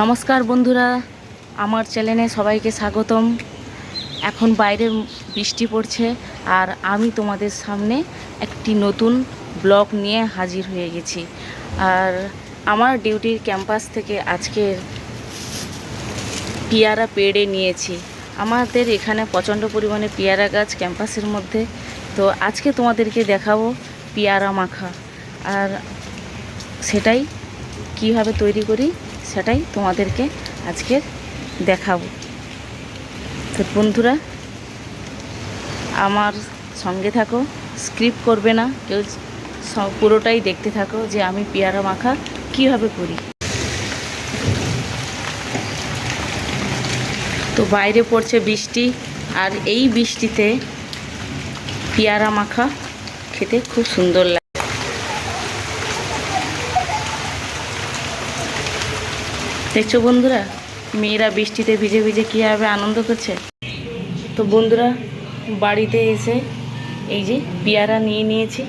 নমস্কার বন্ধুরা, আমার চ্যানেলে সবাইকে স্বাগতম। এখন বাইরে বৃষ্টি পড়ছে আর আমি তোমাদের সামনে একটি নতুন ব্লগ নিয়ে হাজির হয়ে গেছি। আর আমার ডিউটির ক্যাম্পাস থেকে আজকের পেয়ারা পেড়ে নিয়েছি। আমাদের এখানে প্রচণ্ড পরিমাণে পেয়ারা গাছ ক্যাম্পাসের মধ্যে। তো আজকে তোমাদেরকে দেখাবো পেয়ারা মাখা। আর সেটাই কীভাবে তৈরি করি সেটাই তোমাদেরকে আজকে দেখাবো। তো বন্ধুরা, আমার সঙ্গে থাকো, স্ক্রিপ্ট করবে না, কেউ পুরোটাই দেখতে থাকো যে আমি পেয়ারা মাখা কীভাবে করি। তো বাইরে পড়ছে বৃষ্টি, আর এই বৃষ্টিতে পেয়ারা মাখা খেতে খুব সুন্দর লাগে দেখছ বন্ধুরা? মেয়েরা বৃষ্টিতে ভিজে ভিজে কীভাবে আনন্দ করছে? তো বন্ধুরা, বাড়িতে এসে এই যে পেয়ারা নিয়ে নিয়েছি।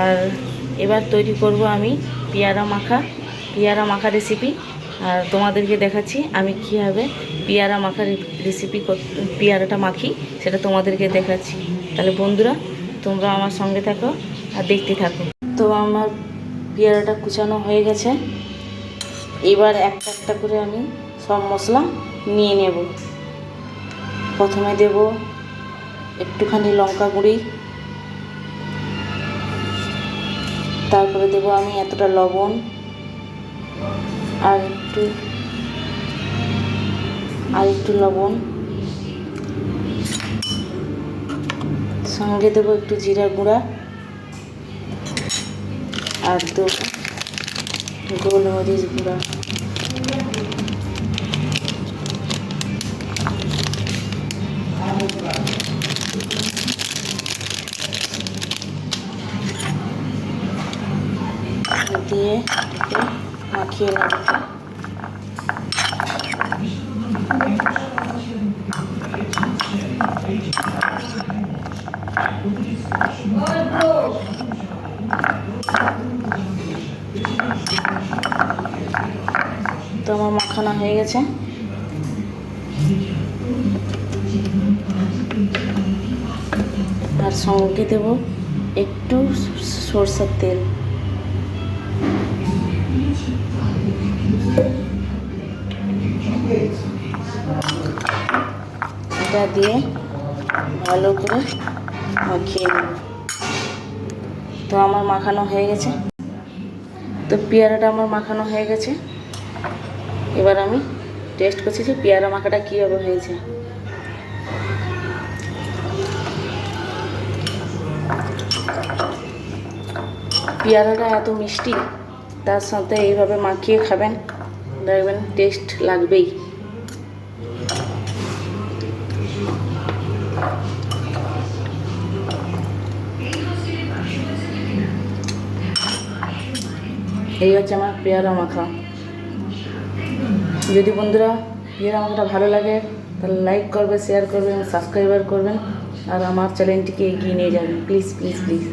আর এবার তৈরি করব আমি পেয়ারা মাখা পেয়ারা মাখা রেসিপি আর তোমাদেরকে দেখাচ্ছি আমি কীভাবে পেয়ারা মাখা রেসিপি পেয়ারাটা মাখি, সেটা তোমাদেরকে দেখাচ্ছি। তাহলে বন্ধুরা, তোমরা আমার সঙ্গে থাকো আর দেখতে থাকো। তো আমার পেয়ারাটা কুচানো হয়ে গেছে। এবার একটা একটা করে আমি সব মশলা নিয়ে নেব। প্রথমে দেব একটুখানি লঙ্কা গুঁড়ি। তারপরে দেব আমি এতটা লবণ। আর একটু আর একটু লবণ। সঙ্গে দেবো একটু জিরা গুঁড়া। আর দেবো গোলমরিচ গুঁড়া দিয়ে এটাকে মাখিয়ে নেব তো আমার মাখানো হয়ে গেছে। আর সঙ্গে দেব একটু সরষের তেল। এটা দিয়ে ভালো করে মাখিয়ে নেব। তো আমার মাখানো হয়ে গেছে। তো পেয়ারাটা আমার মাখানো হয়ে গেছে। এবার আমি টেস্ট করছি যে পেয়ারা মাখাটা কীভাবে হয়েছে। পেয়ারাটা এত মিষ্টি, তার সাথে এইভাবে মাখিয়ে খাবেন। দেখবেন টেস্ট লাগবেই। এই হচ্ছে আমার পেয়ারা মাখা যদি বন্ধুরা পেয়ারা মাখাটা ভালো লাগে, তাহলে লাইক করবে শেয়ার করবেন সাবস্ক্রাইবার করবেন। আর আমার চ্যানেলটিকে এগিয়ে নিয়ে যাবেন। প্লিজ প্লিজ প্লিজ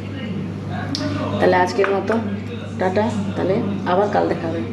তাহলে আজকের মতো, টাটা। তাহলে আবার কাল দেখাবেন